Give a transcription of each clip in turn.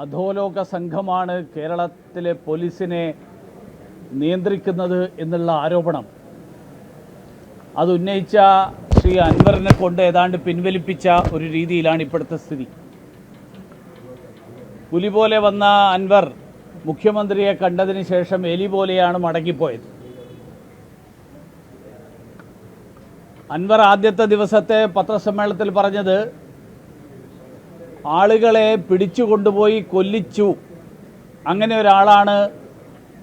അധോലോക സംഘമാണ് കേരളത്തിലെ പോലീസിനെ നിയന്ത്രിക്കുന്നത് എന്നുള്ള ആരോപണം. അത് ഉന്നയിച്ച ശ്രീ അൻവറിനെ കൊണ്ട് ഏതാണ്ട് പിൻവലിപ്പിച്ച ഒരു രീതിയിലാണ് ഇപ്പോഴത്തെ സ്ഥിതി. പുലി പോലെ വന്ന അൻവർ മുഖ്യമന്ത്രിയെ കണ്ടതിന് ശേഷം എലി പോലെയാണ് മടങ്ങിപ്പോയത്. അൻവർ ആദ്യത്തെ ദിവസത്തെ പത്രസമ്മേളനത്തിൽ പറഞ്ഞത് ആളുകളെ പിടിച്ചു കൊണ്ടുപോയി കൊല്ലിച്ചു. അങ്ങനെ ഒരാളാണ്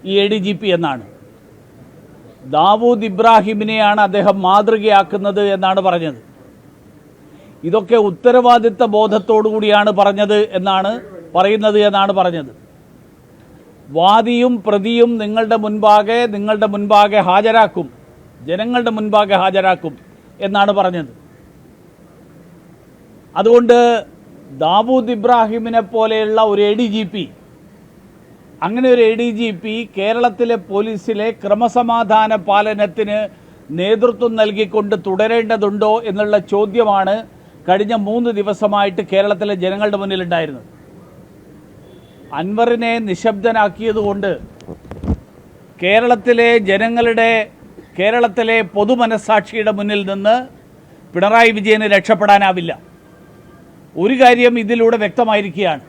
ഈ എ ഡി ജി പി എന്നാണ്. ദാവൂദ് ഇബ്രാഹിമിനെയാണ് അദ്ദേഹം മാതൃകയാക്കുന്നത് എന്നാണ് പറഞ്ഞത്. ഇതൊക്കെ ഉത്തരവാദിത്ത ബോധത്തോടു കൂടിയാണ് പറഞ്ഞത് എന്നാണ് പറയുന്നത് എന്നാണ് പറഞ്ഞത്. വാദിയും പ്രതിയും നിങ്ങളുടെ മുൻപാകെ നിങ്ങളുടെ മുൻപാകെ ഹാജരാക്കും. ജനങ്ങളുടെ മുൻപാകെ ഹാജരാക്കും എന്നാണ് പറഞ്ഞത്. അതുകൊണ്ട് ദാവൂദ് ഇബ്രാഹിമിനെ പോലെയുള്ള ഒരു എ ഡി ജി പി അങ്ങനെ ഒരു എ ഡി ജി പി കേരളത്തിലെ പോലീസിലെ ക്രമസമാധാന പാലനത്തിന് നേതൃത്വം നൽകിക്കൊണ്ട് തുടരേണ്ടതുണ്ടോ എന്നുള്ള ചോദ്യമാണ് കഴിഞ്ഞ മൂന്ന് ദിവസമായിട്ട് കേരളത്തിലെ ജനങ്ങളുടെ മുന്നിലുണ്ടായിരുന്നത്. അൻവറിനെ നിശബ്ദനാക്കിയതുകൊണ്ട് കേരളത്തിലെ ജനങ്ങളുടെ കേരളത്തിലെ പൊതുമനസാക്ഷിയുടെ മുന്നിൽ നിന്ന് പിണറായി വിജയന് രക്ഷപ്പെടാനാവില്ല. ഒരു കാര്യം ഇതിലൂടെ വ്യക്തമായിരിക്കുകയാണ്.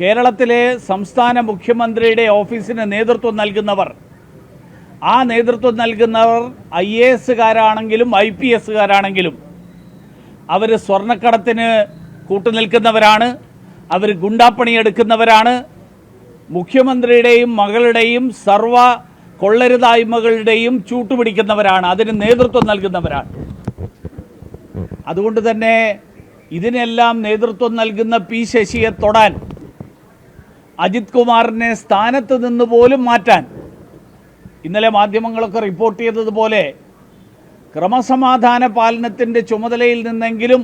കേരളത്തിലെ സംസ്ഥാന മുഖ്യമന്ത്രിയുടെ ഓഫീസിന് നേതൃത്വം നൽകുന്നവർ ആ നേതൃത്വം നൽകുന്നവർ ഐ എ എസുകാരാണെങ്കിലും ഐ പി എസുകാരാണെങ്കിലും അവർ സ്വർണക്കടത്തിന് കൂട്ടുനിൽക്കുന്നവരാണ് അവർ ഗുണ്ടാപ്പണിയെടുക്കുന്നവരാണ്. മുഖ്യമന്ത്രിയുടെയും മകളുടെയും സർവ കൊള്ളരുതായ്മകളുടെയും ചൂട്ടുപിടിക്കുന്നവരാണ് അതിന് നേതൃത്വം നൽകുന്നവരാണ്. അതുകൊണ്ട് തന്നെ ഇതിനെല്ലാം നേതൃത്വം നൽകുന്ന പി ശശിയെ തൊടാൻ അജിത് കുമാറിനെ സ്ഥാനത്ത് നിന്ന് പോലും മാറ്റാൻ ഇന്നലെ മാധ്യമങ്ങളൊക്കെ റിപ്പോർട്ട് ചെയ്തതുപോലെ ക്രമസമാധാന പാലനത്തിന്റെ ചുമതലയിൽ നിന്നെങ്കിലും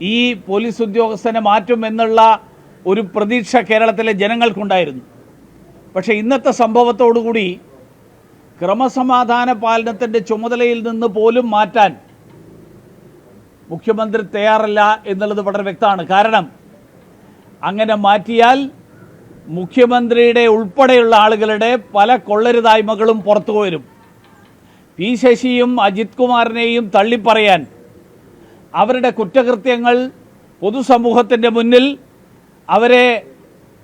ഈ പോലീസ് ഉദ്യോഗസ്ഥനെ മാറ്റും എന്നുള്ള ഒരു പ്രതീക്ഷ കേരളത്തിലെ ജനങ്ങൾക്കുണ്ടായിരുന്നു. പക്ഷേ ഇന്നത്തെ സംഭവത്തോടുകൂടി ക്രമസമാധാന പാലനത്തിന്റെ ചുമതലയിൽ നിന്ന് പോലും മാറ്റാൻ മുഖ്യമന്ത്രി തയ്യാറല്ല എന്നുള്ളത് വളരെ വ്യക്തമാണ്. കാരണം അങ്ങനെ മാറ്റിയാൽ മുഖ്യമന്ത്രിയുടെ ഉൾപ്പെടെയുള്ള ആളുകളുടെ പല കൊള്ളരുതായ്മകളും പുറത്തു വരും പി ശശിയും അജിത് കുമാറിനെയും തള്ളിപ്പറയാൻ അവരുടെ കുറ്റകൃത്യങ്ങൾ പൊതുസമൂഹത്തിന്റെ മുന്നിൽ അവരെ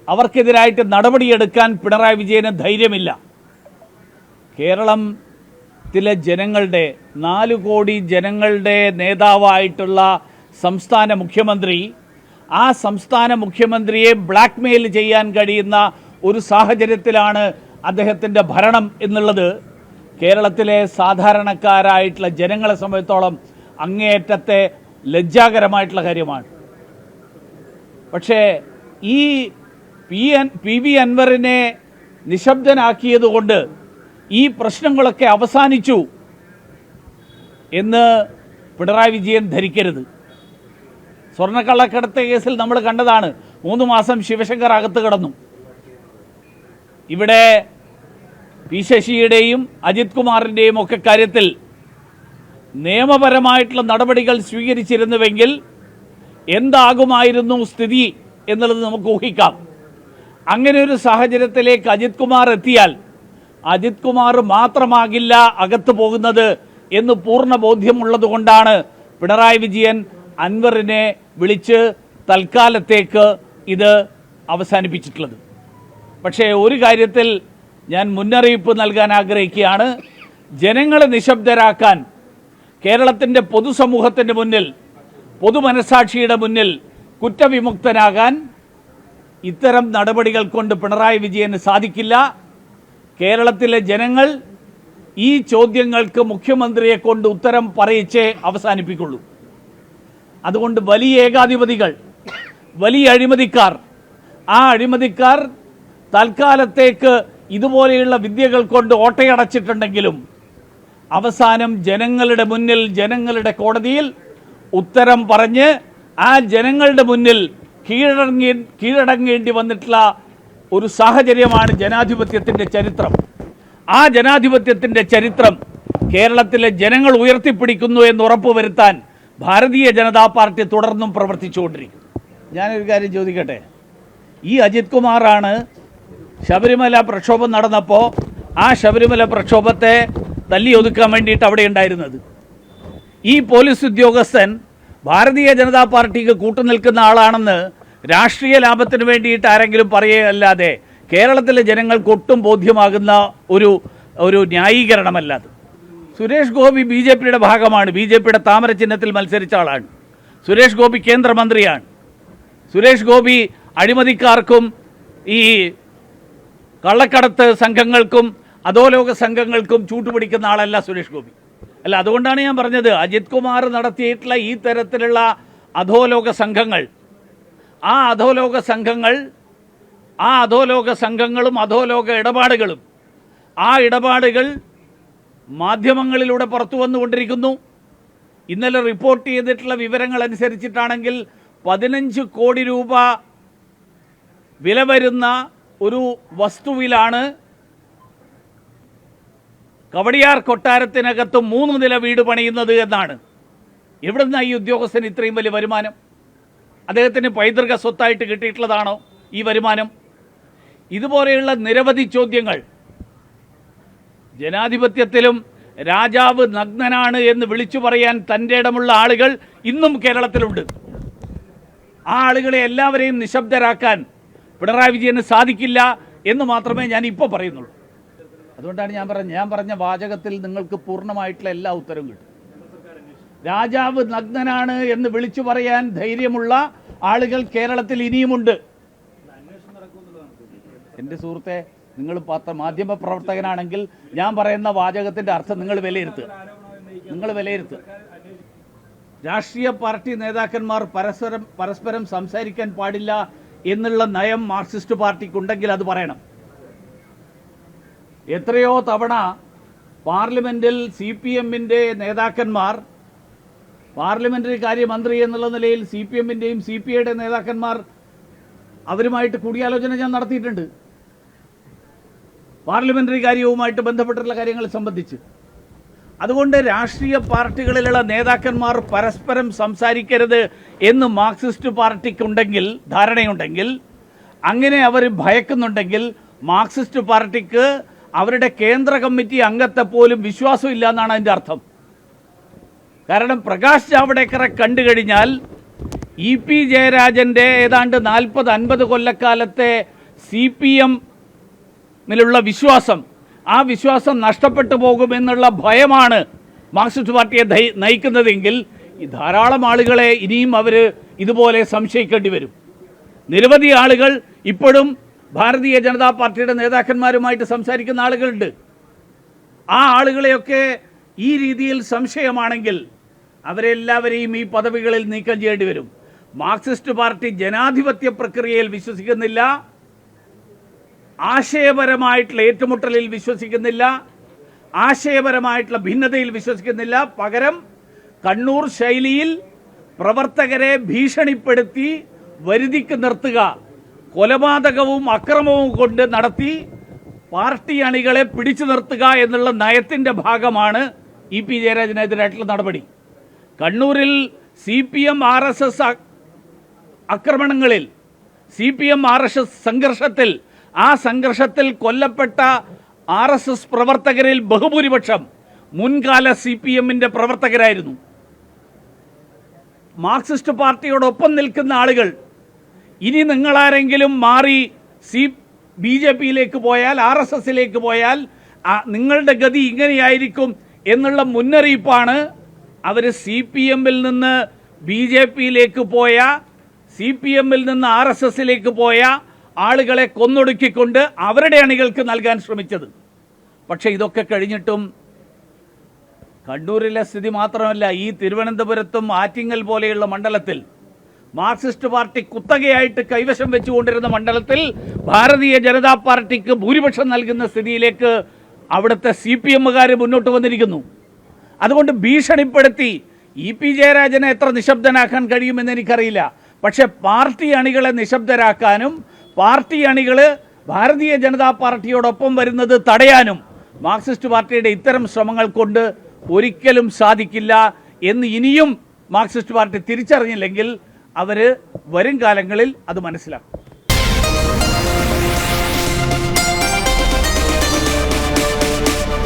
അവർക്കെതിരായിട്ട് നടപടിയെടുക്കാൻ പിണറായി വിജയന് ധൈര്യമില്ല. കേരളത്തിലെ ജനങ്ങളുടെ നാല് കോടി ജനങ്ങളുടെ നേതാവായിട്ടുള്ള സംസ്ഥാന മുഖ്യമന്ത്രി ആ സംസ്ഥാന മുഖ്യമന്ത്രിയെ ബ്ലാക്ക്മെയിൽ ചെയ്യാൻ കഴിയുന്ന ഒരു സാഹചര്യത്തിലാണ് അദ്ദേഹത്തിന്റെ ഭരണം എന്നുള്ളത്. കേരളത്തിലെ സാധാരണക്കാരായിട്ടുള്ള ജനങ്ങളെ സംബന്ധിച്ചോളം അങ്ങേയറ്റത്തെ ലജ്ജാകരമായിട്ടുള്ള കാര്യമാണ്. പക്ഷേ ഈ പി എൻ പി വി അൻവറിനെ നിശബ്ദനാക്കിയതുകൊണ്ട് ഈ പ്രശ്നങ്ങളൊക്കെ അവസാനിച്ചു എന്ന് പിണറായി വിജയൻ ധരിക്കരുത്. സ്വർണക്കള്ളക്കടത്ത് കേസിൽ നമ്മൾ കണ്ടതാണ്. മൂന്ന് മാസം ശിവശങ്കർ അകത്ത് കിടന്നു. ഇവിടെ പി ശശിയുടെയും അജിത് കുമാറിന്റെയും ഒക്കെ കാര്യത്തിൽ നിയമപരമായിട്ടുള്ള നടപടികൾ സ്വീകരിച്ചിരുന്നുവെങ്കിൽ എന്താകുമായിരുന്നു സ്ഥിതി എന്നുള്ളത് നമുക്ക് ഊഹിക്കാം. അങ്ങനെ ഒരു സാഹചര്യത്തിലേക്ക് അജിത് കുമാർ എത്തിയാൽ അജിത് കുമാർ മാത്രമാകില്ല അകത്തു പോകുന്നത് എന്ന് പൂർണ ബോധ്യമുള്ളതുകൊണ്ടാണ് പിണറായി വിജയൻ അൻവറിനെ വിളിച്ച് തൽക്കാലത്തേക്ക് ഇത് അവസാനിപ്പിച്ചിട്ടുള്ളത്. പക്ഷേ ഒരു കാര്യത്തിൽ ഞാൻ മുന്നറിയിപ്പ് നൽകാൻ ആഗ്രഹിക്കുകയാണ്. ജനങ്ങളെ നിശബ്ദരാക്കാൻ കേരളത്തിന്റെ പൊതുസമൂഹത്തിന്റെ മുന്നിൽ പൊതുമനസാക്ഷിയുടെ മുന്നിൽ കുറ്റവിമുക്തനാകാൻ ഇത്തരം നടപടികൾ കൊണ്ട് പിണറായി വിജയന് സാധിക്കില്ല. കേരളത്തിലെ ജനങ്ങൾ ഈ ചോദ്യങ്ങൾക്ക് മുഖ്യമന്ത്രിയെ കൊണ്ട് ഉത്തരം പറയിച്ചേ അവസാനിപ്പിക്കുള്ളൂ. അതുകൊണ്ട് വലിയ ഏകാധിപതികൾ വലിയ അഴിമതിക്കാർ ആ അഴിമതിക്കാർ തൽക്കാലത്തേക്ക് ഇതുപോലെയുള്ള വിദ്യകൾ കൊണ്ട് ഓട്ടയടച്ചിട്ടുണ്ടെങ്കിലും അവസാനം ജനങ്ങളുടെ മുന്നിൽ ജനങ്ങളുടെ കോടതിയിൽ ഉത്തരം പറഞ്ഞ് ആ ജനങ്ങളുടെ മുന്നിൽ കീഴടങ്ങി കീഴടങ്ങേണ്ടി വന്നിട്ടുള്ള ഒരു സാഹചര്യമാണ് ജനാധിപത്യത്തിന്റെ ചരിത്രം. ആ ജനാധിപത്യത്തിന്റെ ചരിത്രം കേരളത്തിലെ ജനങ്ങൾ ഉയർത്തിപ്പിടിക്കുന്നു എന്ന് ഉറപ്പുവരുത്താൻ ഭാരതീയ ജനതാ പാർട്ടി തുടർന്നും പ്രവർത്തിച്ചുകൊണ്ടിരിക്കും ഞാനൊരു കാര്യം ചോദിക്കട്ടെ? ഈ അജിത് കുമാറാണ് ശബരിമല പ്രക്ഷോഭം നടന്നപ്പോൾ ആ ശബരിമല പ്രക്ഷോഭത്തെ തല്ലി ഒതുക്കാൻ വേണ്ടിയിട്ട് അവിടെ ഉണ്ടായിരുന്നത്. ഈ പോലീസ് ഉദ്യോഗസ്ഥൻ ഭാരതീയ ജനതാ പാർട്ടിക്ക് കൂട്ടുനിൽക്കുന്ന ആളാണെന്ന് രാഷ്ട്രീയ ലാഭത്തിന് വേണ്ടിയിട്ട് ആരെങ്കിലും പറയുകയല്ലാതെ കേരളത്തിലെ ജനങ്ങൾക്ക് ഒട്ടും ബോധ്യമാകുന്ന ഒരു ഒരു ന്യായീകരണമല്ലാതെ. സുരേഷ് ഗോപി ബി ജെ പിയുടെ ഭാഗമാണ്. ബി ജെ പിയുടെ താമര ചിഹ്നത്തിൽ മത്സരിച്ച ആളാണ്. സുരേഷ് ഗോപി കേന്ദ്രമന്ത്രിയാണ്. സുരേഷ് ഗോപി അഴിമതിക്കാർക്കും ഈ കള്ളക്കടത്ത് സംഘങ്ങൾക്കും അധോലോക സംഘങ്ങൾക്കും ചൂട്ടുപിടിക്കുന്ന ആളല്ല സുരേഷ് ഗോപി. അല്ല അതുകൊണ്ടാണ് ഞാൻ പറഞ്ഞത് അജിത് കുമാർ നടത്തിയിട്ടുള്ള ഈ തരത്തിലുള്ള അധോലോക സംഘങ്ങൾ ആ അധോലോക സംഘങ്ങൾ ആ അധോലോക സംഘങ്ങളും അധോലോക ഇടപാടുകളും ആ ഇടപാടുകൾ മാധ്യമങ്ങളിലൂടെ പുറത്തു വന്നുകൊണ്ടിരിക്കുന്നു. ഇന്നലെ റിപ്പോർട്ട് ചെയ്തിട്ടുള്ള വിവരങ്ങൾ അനുസരിച്ചിട്ടാണെങ്കിൽ പതിനഞ്ച് കോടി രൂപ വില വരുന്ന ഒരു വസ്തുവിലാണ് കവടിയാർ കൊട്ടാരത്തിനകത്ത് മൂന്ന് നില വീട് പണിയുന്നത് എന്നാണ്. എവിടുന്ന ഈ ഉദ്യോഗസ്ഥന് ഇത്രയും വലിയ വരുമാനം? അദ്ദേഹത്തിന് പൈതൃക സ്വത്തായിട്ട് കിട്ടിയിട്ടുള്ളതാണോ ഈ വരുമാനം? ഇതുപോലെയുള്ള നിരവധി ചോദ്യങ്ങൾ. ജനാധിപത്യത്തിലും രാജാവ് നഗ്നനാണ് എന്ന് വിളിച്ചു പറയാൻ തന്റെ ഇടമുള്ള ആളുകൾ ഇന്നും കേരളത്തിലുണ്ട്. ആ ആളുകളെ എല്ലാവരെയും നിശബ്ദരാക്കാൻ പിണറായി വിജയന് സാധിക്കില്ല എന്ന് മാത്രമേ ഞാൻ ഇപ്പോൾ പറയുന്നുള്ളൂ. അതുകൊണ്ടാണ് ഞാൻ പറഞ്ഞത്. ഞാൻ പറഞ്ഞ വാചകത്തിൽ നിങ്ങൾക്ക് പൂർണമായിട്ടുള്ള എല്ലാ ഉത്തരവും കിട്ടും. രാജാവ് നഗ്നനാണ് എന്ന് വിളിച്ചു പറയാൻ ധൈര്യമുള്ള ആളുകൾ കേരളത്തിൽ ഇനിയുമുണ്ട്. എന്റെ സുഹൃത്തെ നിങ്ങൾ പത്ര മാധ്യമ പ്രവർത്തകനാണെങ്കിൽ ഞാൻ പറയുന്ന വാചകത്തിന്റെ അർത്ഥം നിങ്ങൾ വിലയിരുത്തുക നിങ്ങൾ വിലയിരുത്തുക രാഷ്ട്രീയ പാർട്ടി നേതാക്കന്മാർ പരസ്പരം പരസ്പരം സംസാരിക്കാൻ പാടില്ല എന്നുള്ള നയം മാർക്സിസ്റ്റ് പാർട്ടിക്കുണ്ടെങ്കിൽ അത് പറയണം. എത്രയോ തവണ പാർലമെന്റിൽ സി പി എമ്മിന്റെ നേതാക്കന്മാർ പാർലമെന്ററി കാര്യമന്ത്രി എന്നുള്ള നിലയിൽ സി പി എമ്മിന്റെയും സി പി ഐയുടെ നേതാക്കന്മാർ അവരുമായിട്ട് കൂടിയാലോചന ഞാൻ നടത്തിയിട്ടുണ്ട്. പാർലമെന്ററി കാര്യവുമായിട്ട് ബന്ധപ്പെട്ടിട്ടുള്ള കാര്യങ്ങൾ സംബന്ധിച്ച്. അതുകൊണ്ട് രാഷ്ട്രീയ പാർട്ടികളിലുള്ള നേതാക്കന്മാർ പരസ്പരം സംസാരിക്കരുത് എന്ന് മാർക്സിസ്റ്റ് പാർട്ടിക്കുണ്ടെങ്കിൽ ധാരണയുണ്ടെങ്കിൽ അങ്ങനെ അവർ ഭയക്കുന്നുണ്ടെങ്കിൽ മാർക്സിസ്റ്റ് പാർട്ടിക്ക് അവരുടെ കേന്ദ്ര കമ്മിറ്റി അംഗത്തെ പോലും വിശ്വാസമില്ല എന്നാണ് അതിന്റെ അർത്ഥം. കാരണം പ്രകാശ് ജാവ്ഡേക്കറെ കണ്ടു കഴിഞ്ഞാൽ ഇ പി ജയരാജന്റെ ഏതാണ്ട് നാൽപ്പത് അൻപത് കൊല്ലക്കാലത്തെ സി പി എമ്മിലുള്ള വിശ്വാസം ആ വിശ്വാസം നഷ്ടപ്പെട്ടു പോകുമെന്നുള്ള ഭയമാണ് മാർക്സിസ്റ്റ് പാർട്ടിയെ നയിക്കുന്നതെങ്കിൽ ധാരാളം ആളുകളെ ഇനിയും അവർ ഇതുപോലെ സംശയിക്കേണ്ടി വരും. നിരവധി ആളുകൾ ഇപ്പോഴും ഭാരതീയ ജനതാ പാർട്ടിയുടെ നേതാക്കന്മാരുമായിട്ട് സംസാരിക്കുന്ന ആളുകളുണ്ട്. ആ ആളുകളെയൊക്കെ ഈ രീതിയിൽ സംശയമാണെങ്കിൽ അവരെല്ലാവരെയും ഈ പദവികളിൽ നീക്കം ചെയ്യേണ്ടി വരും. മാർക്സിസ്റ്റ് പാർട്ടി ജനാധിപത്യ പ്രക്രിയയിൽ വിശ്വസിക്കുന്നില്ല. ആശയപരമായിട്ടുള്ള ഏറ്റുമുട്ടലിൽ വിശ്വസിക്കുന്നില്ല. ആശയപരമായിട്ടുള്ള ഭിന്നതയിൽ വിശ്വസിക്കുന്നില്ല. പകരം കണ്ണൂർ ശൈലിയിൽ പ്രവർത്തകരെ ഭീഷണിപ്പെടുത്തി വരുതിക്ക് നിർത്തുക കൊലപാതകവും അക്രമവും കൊണ്ട് നടത്തി പാർട്ടി അണികളെ പിടിച്ചു നിർത്തുക എന്നുള്ള നയത്തിന്റെ ഭാഗമാണ് ഇ പി ജയരാജനെതിരായിട്ടുള്ള നടപടി. കണ്ണൂരിൽ C P M R S S ആക്രമണങ്ങളിൽ C P M R S S സംഘർഷത്തിൽ ആ സംഘർഷത്തിൽ കൊല്ലപ്പെട്ട ആർ എസ് എസ് പ്രവർത്തകരിൽ ബഹുഭൂരിപക്ഷം മുൻകാല സി പി എമ്മിന്റെ പ്രവർത്തകരായിരുന്നു. മാർക്സിസ്റ്റ് പാർട്ടിയോടൊപ്പം നിൽക്കുന്ന ആളുകൾ ഇനി നിങ്ങളാരെങ്കിലും മാറി സി ബി ജെ പിയിലേക്ക് പോയാൽ ആർ എസ് എസിലേക്ക് പോയാൽ നിങ്ങളുടെ ഗതി ഇങ്ങനെയായിരിക്കും എന്നുള്ള മുന്നറിയിപ്പാണ് അവർ സി പി എമ്മിൽ നിന്ന് ബി ജെ പിയിലേക്ക് പോയ സി പി എമ്മിൽ നിന്ന് ആർ എസ് എസിലേക്ക് പോയ ആളുകളെ കൊന്നൊടുക്കിക്കൊണ്ട് അവരുടെ അണികൾക്ക് നൽകാൻ ശ്രമിച്ചത്. പക്ഷേ ഇതൊക്കെ കഴിഞ്ഞിട്ടും കണ്ണൂരിലെ സ്ഥിതി മാത്രമല്ല ഈ തിരുവനന്തപുരത്തും ആറ്റിങ്ങൽ പോലെയുള്ള മണ്ഡലത്തിൽ മാർക്സിസ്റ്റ് പാർട്ടി കുത്തകയായിട്ട് കൈവശം വെച്ചുകൊണ്ടിരുന്ന മണ്ഡലത്തിൽ ഭാരതീയ ജനതാ പാർട്ടിക്ക് ഭൂരിപക്ഷം നൽകുന്ന സ്ഥിതിയിലേക്ക് അവിടുത്തെ സി പി എമ്മുകാർ മുന്നോട്ട് വന്നിരിക്കുന്നു. അതുകൊണ്ട് ഭീഷണിപ്പെടുത്തി ഇ പി ജയരാജനെ എത്ര നിശബ്ദനാക്കാൻ കഴിയുമെന്ന് എനിക്കറിയില്ല. പക്ഷേ പാർട്ടി അണികളെ നിശബ്ദരാക്കാനും പാർട്ടി അണികൾ ഭാരതീയ ജനതാ പാർട്ടിയോടൊപ്പം വരുന്നത് തടയാനും മാർക്സിസ്റ്റ് പാർട്ടിയുടെ ഇത്തരം ശ്രമങ്ങൾ കൊണ്ട് ഒരിക്കലും സാധിക്കില്ല എന്ന് ഇനിയും മാർക്സിസ്റ്റ് പാർട്ടി തിരിച്ചറിഞ്ഞില്ലെങ്കിൽ അവർ വരും കാലങ്ങളിൽ അത് മനസ്സിലാക്കും.